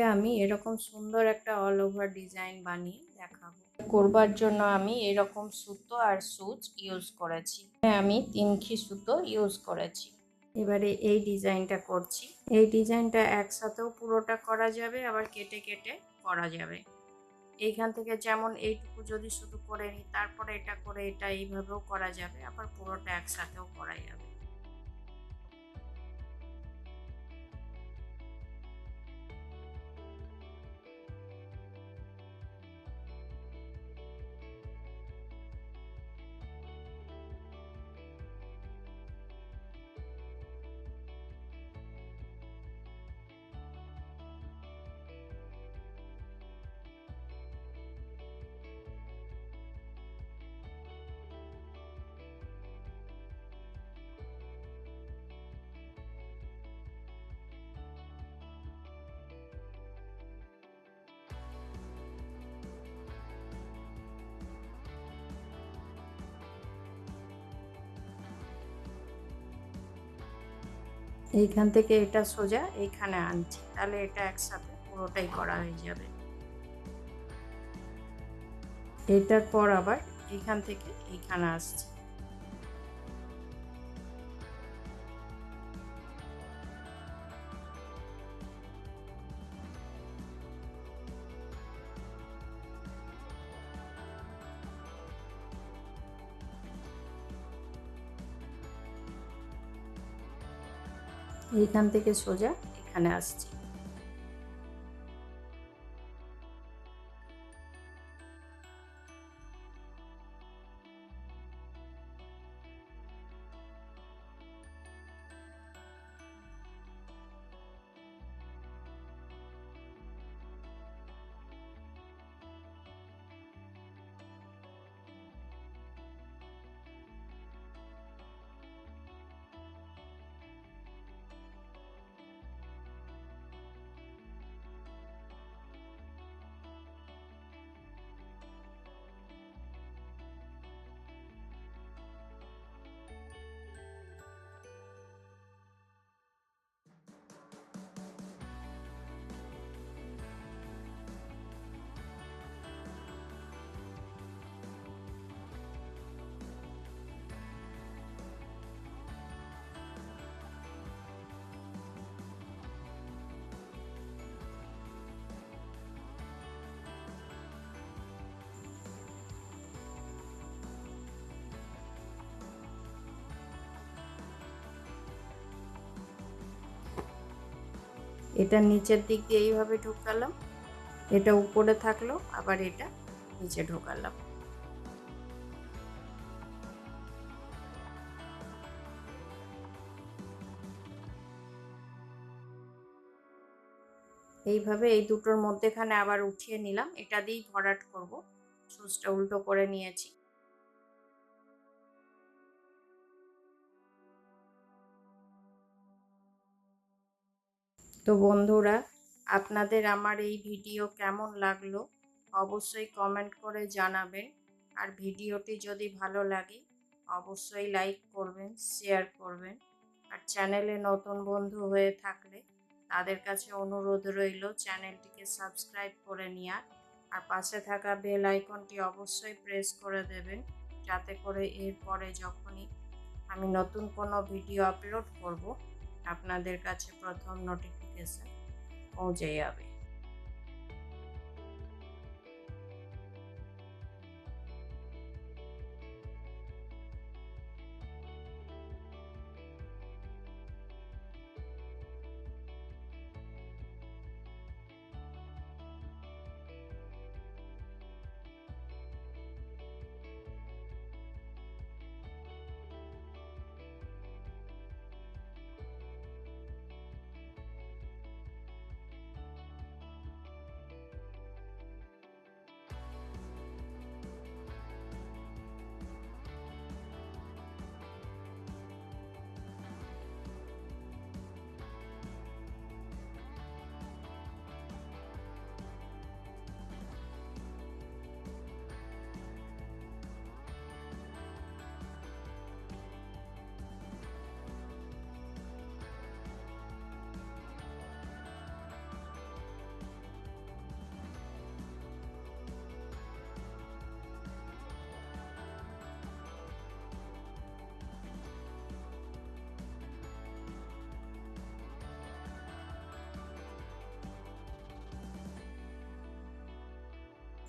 আমি এরকম সুন্দর একটা অল ওভার ডিজাইন বানিয়ে দেখাবো। করবার জন্য আমি এরকম সুতো আর সুচ ইউজ করেছি। আমি তিনখি সুতো ইউজ করেছি। এবারে এই ডিজাইনটা করছি। এই ডিজাইনটা একসাথেও পুরোটা করা যাবে, আবার কেটে কেটে করা যাবে। এইখান থেকে যেমন এইটুকু যদি শুধু করে নিই, তারপরে এটা করে এটা এইভাবেও করা যাবে, আবার পুরোটা একসাথেও করা যাবে। এইখান থেকে এটা সোজা এইখানে আনছি। তাহলে এটা একসাথে পুরোটাই করা হয়ে যাবে। এটার পর আবার এইখান থেকে এইখানে আসছি। এইখান থেকে সোজা এখানে আসছি। এটা নিচের দিক দিয়ে এইভাবে ঢোকালাম। এটা উপরে থাকল, আবার এটা নিচে ঢোকালাম। এইভাবে এই দুটোর মধ্যেখানে আবার উঠিয়ে নিলাম। এটা দিয়েই ভরাট করব। সুচটা উল্টো করে নিয়েছি। তো বন্ধুরা, আপনাদের আমার এই ভিডিও কেমন লাগল অবশ্যই কমেন্ট করে জানাবেন। আর ভিডিওটি যদি ভালো লাগে, অবশ্যই লাইক করবেন শেয়ার করবেন। আর চ্যানেলে নতুন বন্ধু হয়ে থাকলে তাদের কাছে অনুরোধ রইল চ্যানেলটিকে সাবস্ক্রাইব করে নেওয়ার। আর পাশে থাকা বেল আইকনটি অবশ্যই প্রেস করে দেবেন, যাতে করে এরপরে যখনই আমি নতুন কোনো ভিডিও আপলোড করব, আপনাদের কাছে প্রথম নোটিফিকেশান পৌঁছে যাবে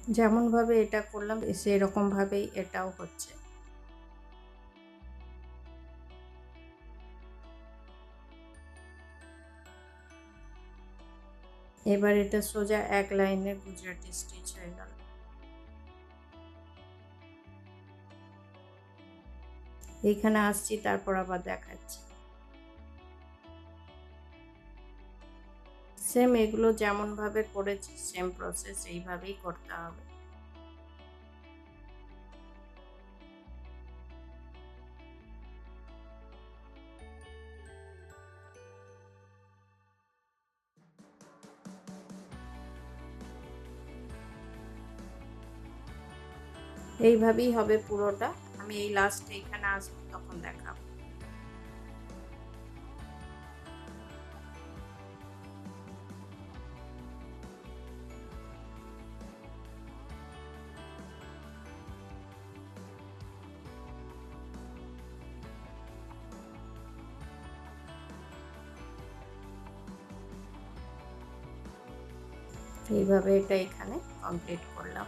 যেমনভাবে এটা করলাম, সেরকমভাবেই এটাও হচ্ছে। এবার এটা সোজা এক লাইনে গুজরাটি স্টিচ হয়ে গেল। এইখানে আসছি, তারপর আবার দেখাচ্ছি। সেম এগুলো যেমনভাবে করেছি সেম প্রসেস এইভাবেই করতে হবে। এইভাবেই হবে পুরোটা। আমি এই লাস্ট এইখানে আসব, তখন দেখাবো। এইভাবে এটা এখানে কমপ্লিট করলাম।